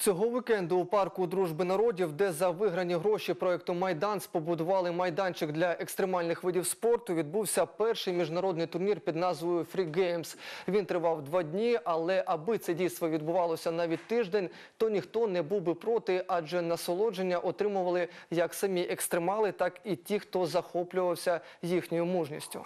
Цього вікенду у парку дружби народів, де за виграні гроші проекту Майдан побудували майданчик для екстремальних видів спорту, відбувся перший міжнародний турнір під назвою Free Games. Він тривав два дні, але аби це дійство відбувалося навіть тиждень, то ніхто не був би проти, адже насолодження отримували як самі екстремали, так і ті, хто захоплювався їхньою мужністю.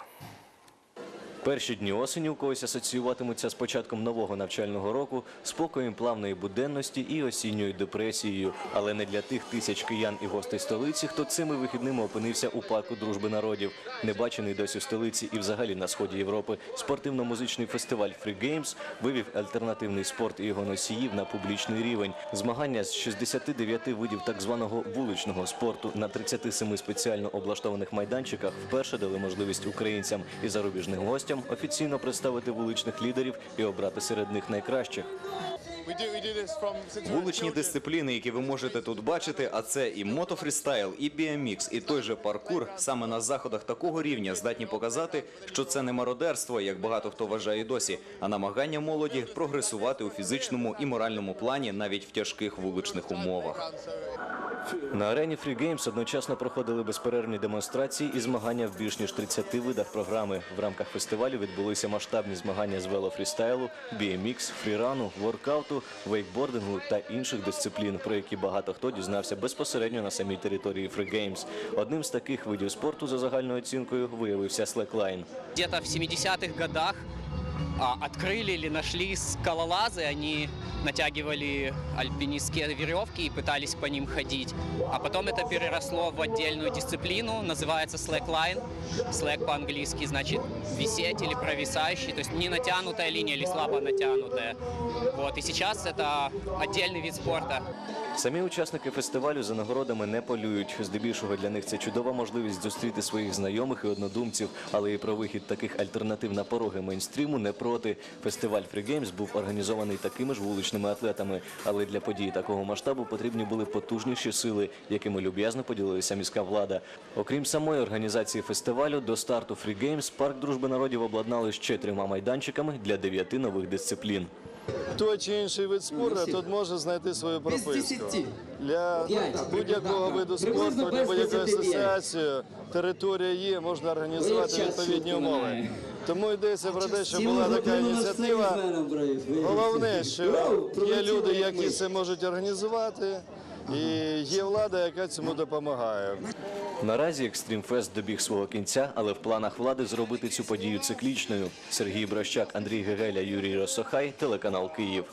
Перші дні осені у когось асоціюватимуться з початком нового навчального року, спокоєм плавної буденності і осінньою депресією. Але не для тих тисяч киян і гостей столиці, хто цими вихідними опинився у парку дружби народів. Небачений досі в столиці і взагалі на сході Європи спортивно-музичний фестиваль Free Games вивів альтернативний спорт і його носіїв на публічний рівень. Змагання з 69 видів так званого вуличного спорту на 37 спеціально облаштованих майданчиках вперше дали можливість українцям і зарубіжним гостям офіційно представити вуличних лідерів і обрати серед них найкращих. Вуличні дисципліни, які ви можете тут бачити, а це і мотофрістайл, і біомікс, і той же паркур, саме на заходах такого рівня здатні показати, що це не мародерство, як багато хто вважає досі, а намагання молоді прогресувати у фізичному і моральному плані навіть в тяжких вуличних умовах. На арені Free Games одночасно проходили безперервні демонстрації і змагання в більш ніж 30 видах програми. В рамках фестивалю відбулися масштабні змагання з велофрістайлу, BMX, фрірану, воркауту, вейкбордингу та інших дисциплін, про які багато хто дізнався безпосередньо на самій території Free Games. Одним з таких видів спорту за загальною оцінкою виявився слеклайн. где-то в 70-х годах а, открыли или нашли скалолазы, они натягивали альпинистские веревки и пытались по ним ходить. А потом это переросло в отдельную дисциплину, называется slackline. Slack по-английски значит висеть или провисающий, то есть не натянутая линия или слабо натянутая. Вот. И сейчас это отдельный вид спорта. Самі учасники фестивалю за нагородами не полюють. Здебільшого для них це чудова можливість зустріти своїх знайомих і однодумців, але і про вихід таких альтернатив на пороги мейнстріму не проти. Фестиваль Free Games був організований такими ж вуличними атлетами, але для подій такого масштабу потрібні були потужніші сили, якими люб'язно поділилася міська влада. Окрім самої організації фестивалю, до старту Free Games парк дружби народів обладнали ще трьома майданчиками для дев'яти нових дисциплін. Той чи інший вид спорту тут може знайти свою прописку. Для будь-якого виду спорту, для будь-якої асоціації територія є, можна організувати відповідні умови. Тому йдеться про те, що була така ініціатива. Головне, що є люди, які це можуть організувати, і є влада, яка цьому допомагає. Наразі Екстрімфест добіг свого кінця, але в планах влади зробити цю подію циклічною. Сергій Брощак, Андрій Гегеля, Юрій Росохай, телеканал Київ.